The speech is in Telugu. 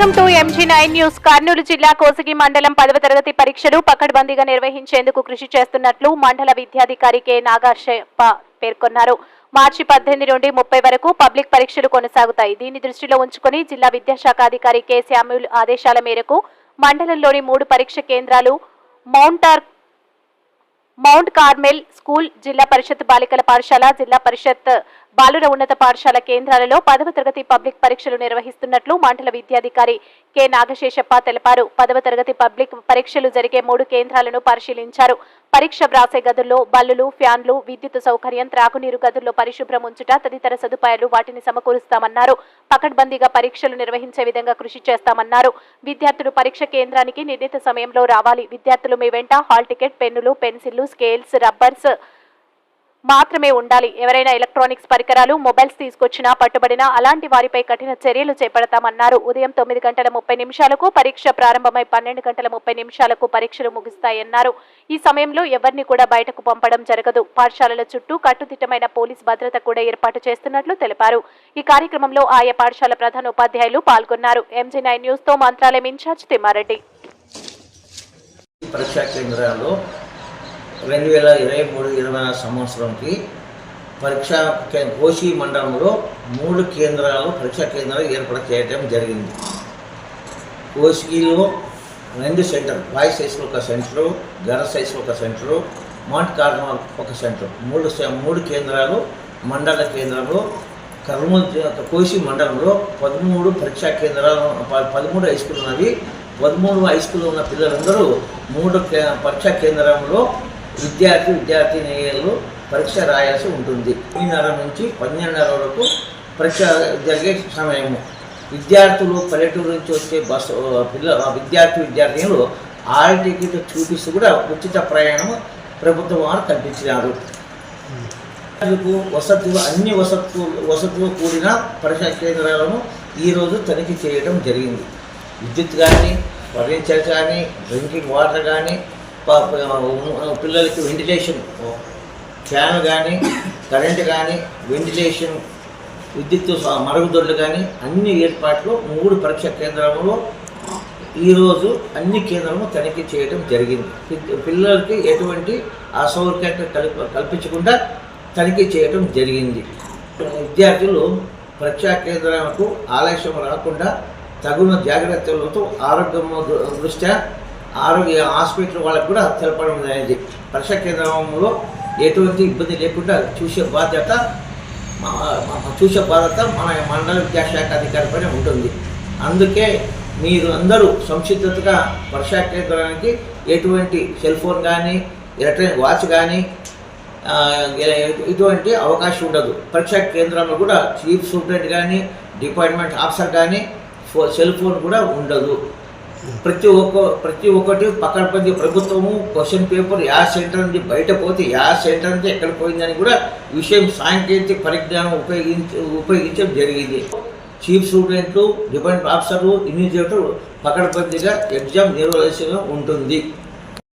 Welcome to MG nine news Kurnool జిల్లా కోసిగి మండలం పదవ తరగతి పరీక్షలు పకడ్బందీగా నిర్వహించేందుకు కృషి చేస్తున్నట్లు మండల విద్యాధికారి కె. నాగాశేప పేర్కొన్నారు. మార్చి పద్దెనిమిది నుండి ముప్పై వరకు పబ్లిక్ పరీక్షలు కొనసాగుతాయి. దీన్ని దృష్టిలో ఉంచుకుని జిల్లా విద్యాశాఖ అధికారి కె. శామ్యూల్ ఆదేశాల మేరకు మండలంలోని మూడు పరీక్ష కేంద్రాలు మౌంటార్ మౌంట్ కార్మెల్ స్కూల్ జిల్లా పరిషత్ బాలికల పాఠశాల జిల్లా పరిషత్ బాలుర ఉన్నత పాఠశాల కేంద్రాలలో పదవ తరగతి పబ్లిక్ పరీక్షలు నిర్వహిస్తున్నట్లు మండల విద్యాధికారి కె నాగశేషప్ప తెలిపారు. పదవ తరగతి పబ్లిక్ పరీక్షలు జరిగే మూడు కేంద్రాలను పరిశీలించారు. పరీక్ష వ్రాసే గదుల్లో బల్లులు ఫ్యాన్లు విద్యుత్ సౌకర్యం త్రాగునీరు గదుల్లో పరిశుభ్రం ఉంచుట తదితర సదుపాయాలు వాటిని సమకూరుస్తామన్నారు. పకడ్బందీగా పరీక్షలు నిర్వహించే విధంగా కృషి చేస్తామన్నారు. విద్యార్థులు పరీక్ష కేంద్రానికి నిర్ణీత సమయంలో రావాలి. విద్యార్థులు మీ వెంట హాల్ టికెట్ పెన్నులు పెన్సిళ్ళు స్కేల్స్ రబ్బర్స్ మాత్రమే ఉండాలి. ఎవరైనా ఎలక్ట్రానిక్స్ పరికరాలు మొబైల్స్ తీసుకొచ్చినా పట్టుబడినా అలాంటి వారిపై కఠిన చర్యలు చేపడతామన్నారు. ఉదయం తొమ్మిది గంటల ముప్పై నిమిషాలకు పరీక్ష ప్రారంభమై పన్నెండు గంటల ముప్పై నిమిషాలకు పరీక్షలు ముగుస్తాయన్నారు. ఈ సమయంలో ఎవరిని కూడా బయటకు పంపడం జరగదు. పాఠశాలల చుట్టూ కట్టుదిట్టమైన పోలీస్ భద్రత కూడా ఏర్పాటు చేస్తున్నట్లు తెలిపారు. ఈ కార్యక్రమంలో ఆయా పాఠశాల ప్రధాన ఉపాధ్యాయులు పాల్గొన్నారు. ఎంజీ నైన్ న్యూస్తో మంత్రాలయం ఇన్ఛార్జ్ తిమ్మారెడ్డి. పరీక్షా కేంద్రాల్లో రెండు వేల ఇరవై మూడు ఇరవై నాలుగు సంవత్సరంకి పరీక్షా కే- మండలంలో మూడు కేంద్రాలు పరీక్షా కేంద్రాలు ఏర్పాటు చేయడం జరిగింది. కోసిలో రెండు సెంటర్ బాయ్స్ హైస్కూల్ ఒక సెంటరు గర్ల్స్ హైస్కూల్ ఒక సెంటరు మౌంట్ కార్నల్ ఒక సెంటర్. మూడు సె- మూడు కేంద్రాలు మండల కేంద్రంలో కర్నూలు జి- కోసి మండలంలో పదమూడు పరీక్షా కేంద్రాలు పదమూడు హై స్కూల్ ఉన్నవి. పదమూడు హై స్కూల్ ఉన్న పిల్లలందరూ మూడు పరీక్షా కేంద్రంలో విద్యార్థి విద్యార్థినిలు పరీక్ష రాయాల్సి ఉంటుంది. తొమ్మిదిన్నర నుంచి పన్నెండున్నర వరకు పరీక్ష జరిగే సమయము. విద్యార్థులు పల్లెటూరు నుంచి వచ్చే బస్సు పిల్ల విద్యార్థి విద్యార్థినులు ఆల్ టికెట్ చూపిస్తూ కూడా ఉచిత ప్రయాణం ప్రభుత్వం వారు కల్పించినారు. వసతులు అన్ని వసతులు వసతులు కూడిన పరీక్షా కేంద్రాలను ఈరోజు తనిఖీ చేయడం జరిగింది. విద్యుత్ కానీ ఫర్నిచర్ కానీ డ్రింకింగ్ వాటర్ కానీ పిల్లలకి వెంటిలేషన్ ఫ్యాన్ కానీ కరెంట్ కానీ వెంటిలేషన్ విద్యుత్ మరుగుదొడ్లు కానీ అన్ని ఏర్పాట్లు మూడు పరీక్షా కేంద్రంలో ఈరోజు అన్ని కేంద్రము తనిఖీ చేయడం జరిగింది. పిల్లలకి ఎటువంటి అసౌకర్యం కల్ప కల్పించకుండా తనిఖీ చేయడం జరిగింది. విద్యార్థులు పరీక్షా కేంద్రాలకు ఆలస్యం రాకుండా తగిన జాగ్రత్తలతో ఆరోగ్యం దృ- దృష్ట్యా ఆరోగ్య హాస్పిటల్ వాళ్ళకు కూడా తెలపడం అనేది పరీక్ష కేంద్రంలో ఎటువంటి ఇబ్బంది లేకుండా చూసే బాధ్యత చూసే బాధ్యత మన మండల విద్యాశాఖ అధికారిపైన ఉంటుంది. అందుకే మీరు అందరూ సంసిద్ధతగా పరీక్షా కేంద్రానికి ఎటువంటి సెల్ ఫోన్ కానీ ఎలక్ట్రానిక్ వాచ్ కానీ ఇటువంటి అవకాశం ఉండదు. పరీక్షా కేంద్రంలో కూడా చీఫ్ సూపరింటెండెంట్ కానీ డిపార్ట్మెంట్ ఆఫీసర్ కానీ ఫో సెల్ ఫోన్ కూడా ఉండదు. ప్రతి ఒక్క ప్రతి ఒక్కటి పక్కన ప్రభుత్వము క్వశ్చన్ పేపర్ యా సెంటర్ నుంచి బయట పోతే యా సెంటర్ నుంచి ఎక్కడ పోయిందని కూడా విషయం సాంకేతిక పరిజ్ఞానం ఉపయోగించి ఉపయోగించడం జరిగింది. చీఫ్ స్టూడెంట్లు డిపెండెంట్ ఆఫీసర్లు ఇన్విజిలేటర్ పకడ్బందీగా ఎగ్జామ్ నిర్వహించడం ఉంటుంది.